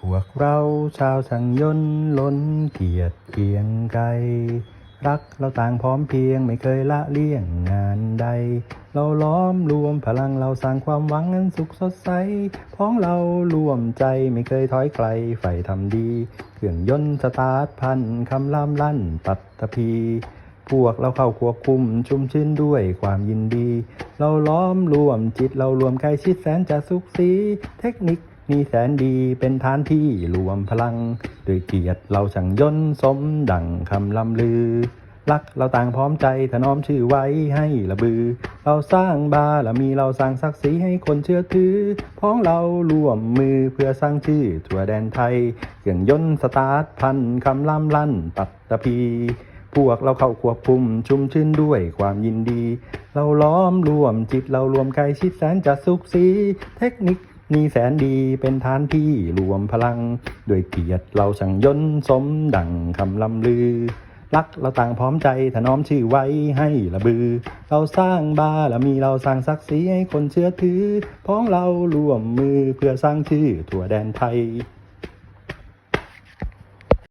พวกเราชาวสังยนต์ล้นเกียรติเกียงไกรรักเราต่างพร้อมเพียงไม่เคยละเลี่ยงงานใด เราล้อมรวมพลังเราสร้างความหวังอันสุขสดใสพ้องเรารวมใจไม่เคยถอยไกลใฝ่ทำดี เครื่องยนต์สตาร์ทพันคำล่ำลั่นปัตตภีพวกเราเข้าควบคุมชุมชื่นด้วยความยินดี เราล้อมรวมจิตเรารวมใกล้ชิดแสนจะสุขสีเทคนิค มีแสนดีเป็นฐานที่รวมพลัง ด้วยเกียรติเราช่างยนต์สมดังคำลำลือ รักเราต่างพร้อมใจถนอมชื่อไว้ให้ระบือ เราสร้างบารมีเราสร้างศักดิ์ศรีให้คนเชื่อถือ พ้องเราร่วมมือเพื่อสร้างชื่อทั่วแดนไทยเครื่องยนต์สตาร์ทพันคำล่ำลั่นปัตตภีพวกเราเข้าควบคุมชุมชื่นด้วยความยินดี เราล้อมรวมจิตเรารวมกล้ชิดแสนจะสุขสีเทคนิค นี่แสนดีเป็นฐานที่รวมพลัง ด้วยเกียรติเราช่างยนสมดังคำลำลือ รักเราต่างพร้อมใจถนอมชื่อไว้ให้ระบือ เราสร้างบารมีเราสร้างศักดิ์ศรีให้คนเชื่อถือพ้องเราร่วมมือเพื่อสร้างชื่อทั่วแดนไทย